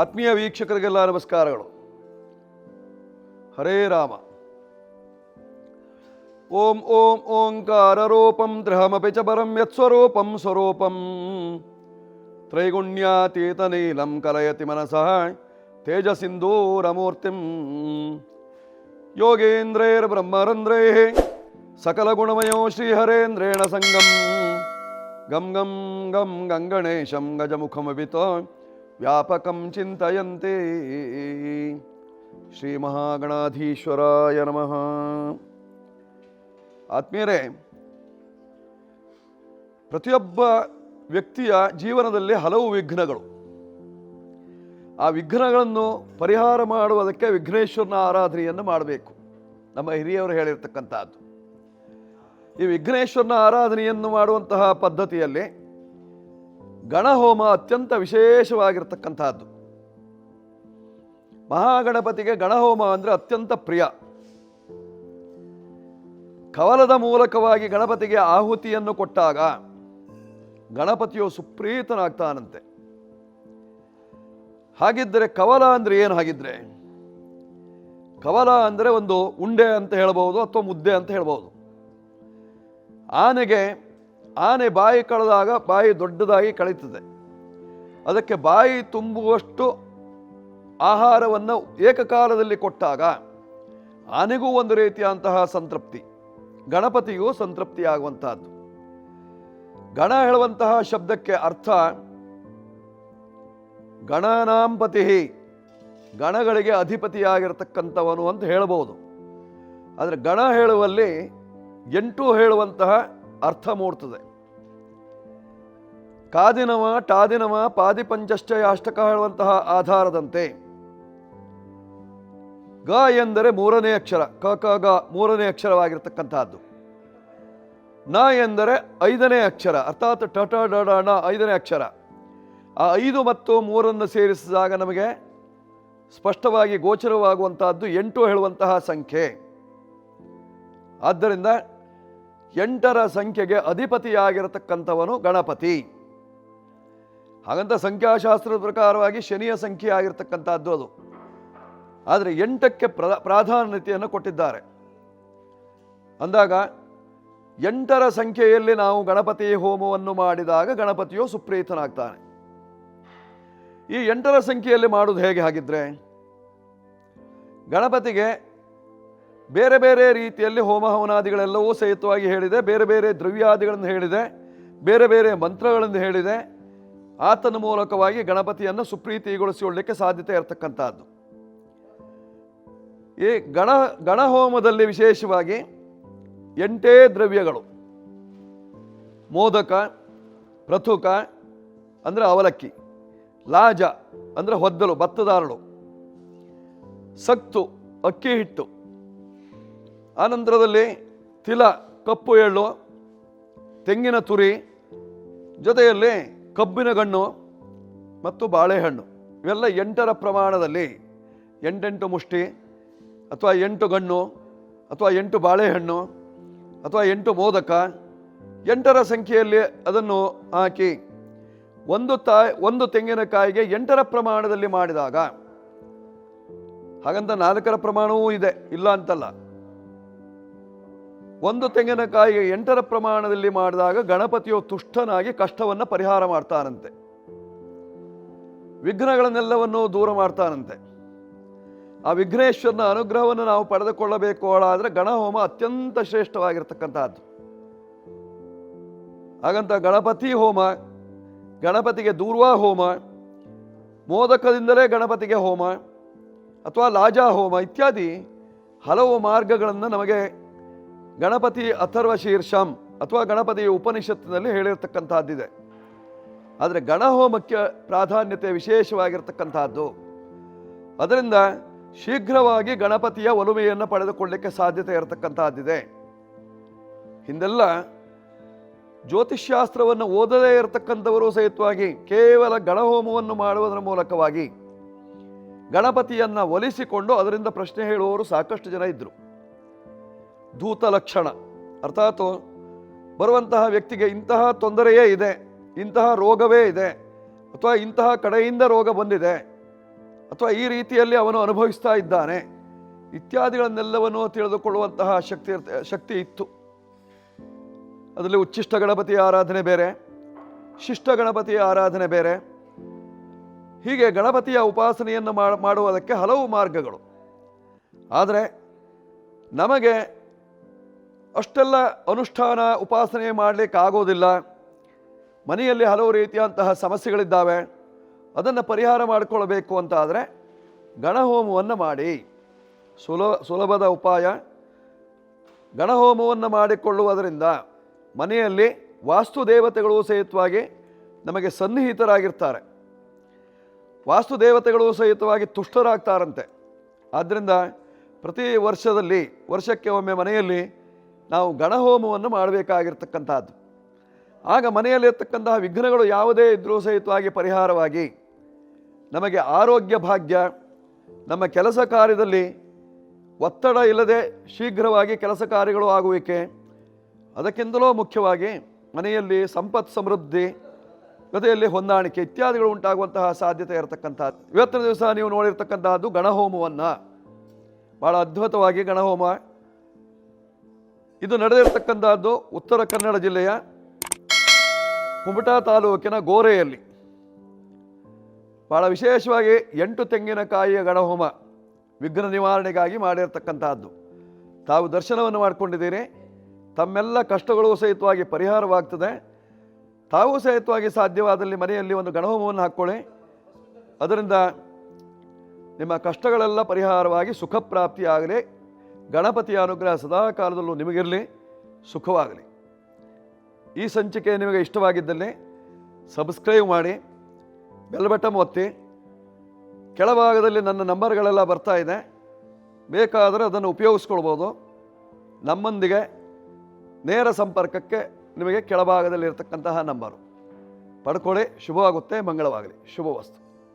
ಆತ್ಮೀಯ ವೀಕ್ಷಕರಿಗೆಲ್ಲ ನಮಸ್ಕಾರಗಳು. ಹರೇ ರಾಮ. ಓಂ ಓಂ ಓಂಕಾರ ರೂಪಂ ತ್ರಿಹಮಪಿ ಚ ಪರಂ ಯತ್ಸ್ವರೂಪಂ ಸ್ವರೂಪಂ ತ್ರೈಗುಣ್ಯಾತೀತನೀಲಂ ಕಲಯತಿ ಮನಸಃ ತೇಜಸಿಂಧೂರಮೂರ್ತಿಂ. ಯೋಗೇಂದ್ರೈರ್ಬ್ರಹ್ಮರಂದ್ರೈಃ ಸಕಲಗುಣಮಯೋ ಶ್ರೀಹರೇಂದ್ರೇಣ ಸಂಗಂ. ಗಂ ಗಂ ಗಂ ಗಂಗಣೇಶಂ ಗಜಮುಖಮಭಿತೋ ವ್ಯಾಪಕಂ ಚಿಂತಯಂತೆ. ಶ್ರೀ ಮಹಾಗಣಾಧೀಶ್ವರಾಯ ನಮಃ. ಆತ್ಮೀಯರೇ, ಪ್ರತಿಯೊಬ್ಬ ವ್ಯಕ್ತಿಯ ಜೀವನದಲ್ಲಿ ಹಲವು ವಿಘ್ನಗಳು. ಆ ವಿಘ್ನಗಳನ್ನು ಪರಿಹಾರ ಮಾಡುವುದಕ್ಕೆ ವಿಘ್ನೇಶ್ವರನ ಆರಾಧನೆಯನ್ನು ಮಾಡಬೇಕು. ನಮ್ಮ ಹಿರಿಯವರು ಹೇಳಿರ್ತಕ್ಕಂಥದ್ದು. ಈ ವಿಘ್ನೇಶ್ವರನ ಆರಾಧನೆಯನ್ನು ಮಾಡುವಂತಹ ಪದ್ಧತಿಯಲ್ಲಿ ಗಣಹೋಮ ಅತ್ಯಂತ ವಿಶೇಷವಾಗಿರ್ತಕ್ಕಂಥದ್ದು. ಮಹಾಗಣಪತಿಗೆ ಗಣಹೋಮ ಅಂದರೆ ಅತ್ಯಂತ ಪ್ರಿಯ. ಕವಲದ ಮೂಲಕವಾಗಿ ಗಣಪತಿಗೆ ಆಹುತಿಯನ್ನು ಕೊಟ್ಟಾಗ ಗಣಪತಿಯು ಸುಪ್ರೀತನಾಗ್ತಾನಂತೆ. ಹಾಗಿದ್ದರೆ ಕವಲ ಅಂದರೆ ಏನು ಹಾಗಿದ್ರೆ? ಕವಲ ಅಂದರೆ ಒಂದು ಉಂಡೆ ಅಂತ ಹೇಳಬಹುದು ಅಥವಾ ಮುದ್ದೆ ಅಂತ ಹೇಳ್ಬೋದು. ಆನೆಗೆ ಆನೆ ಬಾಯಿ ಕಳೆದಾಗ ಬಾಯಿ ದೊಡ್ಡದಾಗಿ ಕಳೀತದೆ. ಅದಕ್ಕೆ ಬಾಯಿ ತುಂಬುವಷ್ಟು ಆಹಾರವನ್ನು ಏಕಕಾಲದಲ್ಲಿ ಕೊಟ್ಟಾಗ ಆನೆಗೂ ಒಂದು ರೀತಿಯಂತಹ ಸಂತೃಪ್ತಿ ಗಣಪತಿಯೂ ಸಂತೃಪ್ತಿಯಾಗುವಂತಹದ್ದು ಗಣ ಹೇಳುವಂತಹ ಶಬ್ದಕ್ಕೆ ಅರ್ಥ ಗಣನಾಂಪತಿ ಗಣಗಳಿಗೆ ಅಧಿಪತಿಯಾಗಿರತಕ್ಕಂಥವನು ಅಂತ ಹೇಳಬಹುದು. ಆದರೆ ಗಣ ಹೇಳುವಲ್ಲಿ ಎಂಟು ಹೇಳುವಂತಹ ಅರ್ಥ ಮೂಡ್ತದೆ. ಕಾದಿನವ, ಟಾದಿನವ ಪಾದಿಪಂಚಶ್ಚಯಾಷ್ಟಕ ಹೇಳುವಂತಹ ಆಧಾರದಂತೆ. ಗ ಎಂದರೆ ಮೂರನೇ ಅಕ್ಷರ, ಕ ಕ, ಗ ಮೂರನೇ ಅಕ್ಷರವಾಗಿರ್ತಕ್ಕಂತಹದ್ದು. ನ ಎಂದರೆ ಐದನೇ ಅಕ್ಷರ, ಅರ್ಥಾತ್ ಟ ಟ, ಡ ಡ ನ ಐದನೇ ಅಕ್ಷರ. ಆ ಐದು ಮತ್ತು ಮೂರನ್ನು ಸೇರಿಸಿದಾಗ ನಮಗೆ ಸ್ಪಷ್ಟವಾಗಿ ಗೋಚರವಾಗುವಂತಹದ್ದು ಎಂಟು ಹೇಳುವಂತಹ ಸಂಖ್ಯೆ. ಆದ್ದರಿಂದ ಎಂಟರ ಸಂಖ್ಯೆಗೆ ಅಧಿಪತಿಯಾಗಿರತಕ್ಕಂಥವನು ಗಣಪತಿ. ಹಾಗಂತ ಸಂಖ್ಯಾಶಾಸ್ತ್ರದ ಪ್ರಕಾರವಾಗಿ ಶನಿಯ ಸಂಖ್ಯೆ ಆಗಿರ್ತಕ್ಕಂಥದ್ದು ಅದು. ಆದರೆ ಎಂಟಕ್ಕೆ ಪ್ರ, ಪ್ರಾಧಾನ್ಯತೆಯನ್ನು ಕೊಟ್ಟಿದ್ದಾರೆ. ಅಂದಾಗ ಎಂಟರ ಸಂಖ್ಯೆಯಲ್ಲಿ ನಾವು ಗಣಪತಿ ಹೋಮವನ್ನು ಮಾಡಿದಾಗ ಗಣಪತಿಯು ಸುಪ್ರೀತನಾಗ್ತಾನೆ. ಈ ಎಂಟರ ಸಂಖ್ಯೆಯಲ್ಲಿ ಮಾಡುವುದು ಹೇಗೆ ಹಾಗಿದ್ರೆ, ಗಣಪತಿಗೆ ಬೇರೆ ಬೇರೆ ರೀತಿಯಲ್ಲಿ ಹೋಮ ಹವನಾದಿಗಳೆಲ್ಲವೂ ಸಹಿತವಾಗಿ ಹೇಳಿದೆ, ಬೇರೆ ಬೇರೆ ದ್ರವ್ಯಾದಿಗಳನ್ನು ಹೇಳಿದೆ, ಬೇರೆ ಬೇರೆ ಮಂತ್ರಗಳನ್ನು ಹೇಳಿದೆ. ಆತನ ಮೂಲಕವಾಗಿ ಗಣಪತಿಯನ್ನು ಸುಪ್ರೀತಿಗೊಳಿಸಿಕೊಳ್ಳಲಿಕ್ಕೆ ಸಾಧ್ಯತೆ ಇರತಕ್ಕಂಥದ್ದು. ಈ ಗಣ, ಗಣಹೋಮದಲ್ಲಿ ವಿಶೇಷವಾಗಿ ಎಂಟೇ ದ್ರವ್ಯಗಳು. ಮೋದಕ, ಪ್ರಥುಕ, ಅಂದರೆ ಅವಲಕ್ಕಿ, ಲಾಜ ಅಂದರೆ ಹೊದ್ದಲು, ಭತ್ತದಾರಳು, ಸಕ್ತು, ಅಕ್ಕಿ ಹಿಟ್ಟು ಆನಂತರದಲ್ಲಿ ತಿಲ, ಕಪ್ಪು ಎಳ್ಳು, ತೆಂಗಿನ ತುರಿ, ಜೊತೆಯಲ್ಲಿ ಕಬ್ಬಿನ ಗಣ್ಣು ಮತ್ತು ಬಾಳೆಹಣ್ಣು. ಇವೆಲ್ಲ ಎಂಟರ ಪ್ರಮಾಣದಲ್ಲಿ ಎಂಟೆಂಟು ಮುಷ್ಟಿ ಅಥವಾ ಎಂಟು ಗಣ್ಣು ಅಥವಾ ಎಂಟು ಬಾಳೆಹಣ್ಣು ಅಥವಾ ಎಂಟು ಮೋದಕ. ಎಂಟರ ಸಂಖ್ಯೆಯಲ್ಲಿ ಅದನ್ನು ಹಾಕಿ ಒಂದು ತಾಯಿ ಒಂದು ತೆಂಗಿನಕಾಯಿಗೆ ಎಂಟರ ಪ್ರಮಾಣದಲ್ಲಿ ಮಾಡಿದಾಗ ಹಾಗಂತ ನಾಲ್ಕರ ಪ್ರಮಾಣವೂ ಇದೆ, ಇಲ್ಲ ಅಂತಲ್ಲ. ಒಂದು ತೆಂಗಿನಕಾಯಿಗೆ ಎಂಟರ ಪ್ರಮಾಣದಲ್ಲಿ ಮಾಡಿದಾಗ ಗಣಪತಿಯು ತುಷ್ಟನಾಗಿ ಕಷ್ಟವನ್ನು ಪರಿಹಾರ ಮಾಡ್ತಾನಂತೆ. ವಿಘ್ನಗಳನ್ನೆಲ್ಲವನ್ನೂ ದೂರ ಮಾಡ್ತಾನಂತೆ. ಆ ವಿಘ್ನೇಶ್ವರನ ಅನುಗ್ರಹವನ್ನು ನಾವು ಪಡೆದುಕೊಳ್ಳಬೇಕು ಆದರೆ ಗಣಹೋಮ ಅತ್ಯಂತ ಶ್ರೇಷ್ಠವಾಗಿರ್ತಕ್ಕಂಥದ್ದು ಹಾಗಂತ ಗಣಪತಿ ಹೋಮ, ಗಣಪತಿಗೆ ದೂರ್ವಾ ಹೋಮ, ಮೋದಕದಿಂದಲೇ ಗಣಪತಿಗೆ ಹೋಮ, ಅಥವಾ ಲಾಜಾ ಹೋಮ ಇತ್ಯಾದಿ ಹಲವು ಮಾರ್ಗಗಳನ್ನು ನಮಗೆ ಗಣಪತಿ ಅಥರ್ವ ಶೀರ್ಷಂ ಅಥವಾ ಗಣಪತಿ ಉಪನಿಷತ್ತಿನಲ್ಲಿ ಹೇಳಿರ್ತಕ್ಕಂಥದ್ದಿದೆ. ಆದರೆ ಗಣಹೋಮಕ್ಕೆ ಪ್ರಾಧಾನ್ಯತೆ ವಿಶೇಷವಾಗಿರ್ತಕ್ಕಂಥದ್ದು. ಅದರಿಂದ ಶೀಘ್ರವಾಗಿ ಗಣಪತಿಯ ಒಲುಮೆಯನ್ನು ಪಡೆದುಕೊಳ್ಳಲಿಕ್ಕೆ ಸಾಧ್ಯತೆ ಇರತಕ್ಕಂತಹದ್ದಿದೆ ಹಿಂದೆಲ್ಲ ಜ್ಯೋತಿಷ್ಶಾಸ್ತ್ರವನ್ನು ಓದದೇ ಇರತಕ್ಕಂಥವರು ಸಹಿತವಾಗಿ ಕೇವಲ ಗಣಹೋಮವನ್ನು ಮಾಡುವುದರ ಮೂಲಕವಾಗಿ ಗಣಪತಿಯನ್ನು ಒಲಿಸಿಕೊಂಡು ಅದರಿಂದ ಪ್ರಶ್ನೆ ಹೇಳುವವರು ಸಾಕಷ್ಟು ಜನ ಇದ್ದರು ಧೂತ ಲಕ್ಷಣ. ಅರ್ಥಾತ್ ಬರುವಂತಹ ವ್ಯಕ್ತಿಗೆ ಇಂತಹ ತೊಂದರೆಯೇ ಇದೆ, ಇಂತಹ ರೋಗವೇ ಇದೆ, ಅಥವಾ ಇಂತಹ ಕಡೆಯಿಂದ ರೋಗ ಬಂದಿದೆ, ಅಥವಾ ಈ ರೀತಿಯಲ್ಲಿ ಅವನು ಅನುಭವಿಸ್ತಾ ಇದ್ದಾನೆ, ಇತ್ಯಾದಿಗಳನ್ನೆಲ್ಲವನ್ನು ತಿಳಿದುಕೊಳ್ಳುವಂತಹ ಶಕ್ತಿ ಶಕ್ತಿ ಇತ್ತು. ಅದರಲ್ಲಿ ಉಚ್ಚಿಷ್ಟ ಗಣಪತಿಯ ಆರಾಧನೆ ಬೇರೆ, ಶಿಷ್ಟ ಗಣಪತಿಯ ಆರಾಧನೆ ಬೇರೆ. ಹೀಗೆ ಗಣಪತಿಯ ಉಪಾಸನೆಯನ್ನು ಮಾಡ- ಮಾಡುವುದಕ್ಕೆ ಹಲವು ಮಾರ್ಗಗಳು. ಆದರೆ ನಮಗೆ ಅಷ್ಟೆಲ್ಲ ಅನುಷ್ಠಾನ ಉಪಾಸನೆ ಮಾಡಲಿಕ್ಕಾಗೋದಿಲ್ಲ. ಮನೆಯಲ್ಲಿ ಹಲವು ರೀತಿಯಂತಹ ಸಮಸ್ಯೆಗಳಿದ್ದಾವೆ. ಅದನ್ನು ಪರಿಹಾರ ಮಾಡಿಕೊಳ್ಬೇಕು ಅಂತ ಆದರೆ ಗಣಹೋಮವನ್ನು ಮಾಡಿ. ಸುಲ, ಸುಲಭದ ಉಪಾಯ, ಗಣಹೋಮವನ್ನು ಮಾಡಿಕೊಳ್ಳುವುದರಿಂದ ಮನೆಯಲ್ಲಿ ವಾಸ್ತು ದೇವತೆಗಳು ಸಹಿತವಾಗಿ ನಮಗೆ ಸನ್ನಿಹಿತರಾಗಿರ್ತಾರೆ. ವಾಸ್ತು ದೇವತೆಗಳು ಸಹಿತವಾಗಿ ತುಷ್ಟರಾಗ್ತಾರಂತೆ. ಆದ್ದರಿಂದ ಪ್ರತಿ ವರ್ಷದಲ್ಲಿ, ವರ್ಷಕ್ಕೆ ಒಮ್ಮೆ ಮನೆಯಲ್ಲಿ ನಾವು ಗಣಹೋಮವನ್ನು ಮಾಡಬೇಕಾಗಿರ್ತಕ್ಕಂಥದ್ದು. ಆಗ ಮನೆಯಲ್ಲಿರ್ತಕ್ಕಂತಹ ವಿಘ್ನಗಳು ಯಾವುದೇ ಇದ್ರೂ ಸಹಿತವಾಗಿ ಪರಿಹಾರವಾಗಿ ನಮಗೆ ಆರೋಗ್ಯ ಭಾಗ್ಯ, ನಮ್ಮ ಕೆಲಸ ಕಾರ್ಯದಲ್ಲಿ ಒತ್ತಡ ಇಲ್ಲದೆ ಶೀಘ್ರವಾಗಿ ಕೆಲಸ ಕಾರ್ಯಗಳು ಆಗುವಿಕೆ, ಅದಕ್ಕಿಂತಲೂ ಮುಖ್ಯವಾಗಿ ಮನೆಯಲ್ಲಿ ಸಂಪತ್ ಸಮೃದ್ಧಿ ಜೊತೆಯಲ್ಲಿ ಹೊಂದಾಣಿಕೆ ಇತ್ಯಾದಿಗಳು ಉಂಟಾಗುವಂತಹ ಸಾಧ್ಯತೆ ಇರತಕ್ಕಂಥದ್ದು. ಇವತ್ತಿನ ದಿವಸ ನೀವು ನೋಡಿರ್ತಕ್ಕಂತಹದ್ದು ಗಣಹೋಮವನ್ನು. ಭಾಳ ಅದ್ಭುತವಾಗಿ ಗಣಹೋಮ ಇದು ನಡೆದಿರ್ತಕ್ಕಂಥದ್ದು ಉತ್ತರ ಕನ್ನಡ ಜಿಲ್ಲೆಯ ಕುಮಟಾ ತಾಲೂಕಿನ ಗೋರೆಯಲ್ಲಿ. ಭಾಳ ವಿಶೇಷವಾಗಿ ಎಂಟು ತೆಂಗಿನಕಾಯಿಯ ಗಣಹೋಮ ವಿಘ್ನ ನಿವಾರಣೆಗಾಗಿ ಮಾಡಿರ್ತಕ್ಕಂಥದ್ದು ತಾವು ದರ್ಶನವನ್ನು ಮಾಡಿಕೊಂಡಿದ್ದೀರಿ. ತಮ್ಮೆಲ್ಲ ಕಷ್ಟಗಳು ಸಹಿತವಾಗಿ ಪರಿಹಾರವಾಗ್ತದೆ. ತಾವು ಸಹಿತವಾಗಿ ಸಾಧ್ಯವಾದಲ್ಲಿ ಮನೆಯಲ್ಲಿ ಒಂದು ಗಣಹೋಮವನ್ನು ಹಾಕ್ಕೊಳ್ಳಿ. ಅದರಿಂದ ನಿಮ್ಮ ಕಷ್ಟಗಳೆಲ್ಲ ಪರಿಹಾರವಾಗಿ ಸುಖ ಪ್ರಾಪ್ತಿಯಾಗಲಿ ಗಣಪತಿಯ ಅನುಗ್ರಹ ಸದಾ ಕಾಲದಲ್ಲೂ ನಿಮಗಿರಲಿ, ಸುಖವಾಗಲಿ. ಈ ಸಂಚಿಕೆ ನಿಮಗೆ ಇಷ್ಟವಾಗಿದ್ದಲ್ಲಿ ಸಬ್ಸ್ಕ್ರೈಬ್ ಮಾಡಿ, ಬೆಲ್ ಬಟನ್ ಒತ್ತಿ. ಕೆಳಭಾಗದಲ್ಲಿ ನನ್ನ ನಂಬರ್ಗಳೆಲ್ಲ ಬರ್ತಾ ಇದೆ. ಬೇಕಾದರೆ ಅದನ್ನು ಉಪಯೋಗಿಸ್ಕೊಳ್ಬೋದು. ನಮ್ಮೊಂದಿಗೆ ನೇರ ಸಂಪರ್ಕಕ್ಕೆ ನಿಮಗೆ ಕೆಳಭಾಗದಲ್ಲಿ ಇರತಕ್ಕಂತಹ ನಂಬರು. ಪಡ್ಕೊಳ್ಳಿ, ಶುಭವಾಗುತ್ತೆ, ಮಂಗಳವಾಗಲಿ. ಶುಭವಸ್ತು.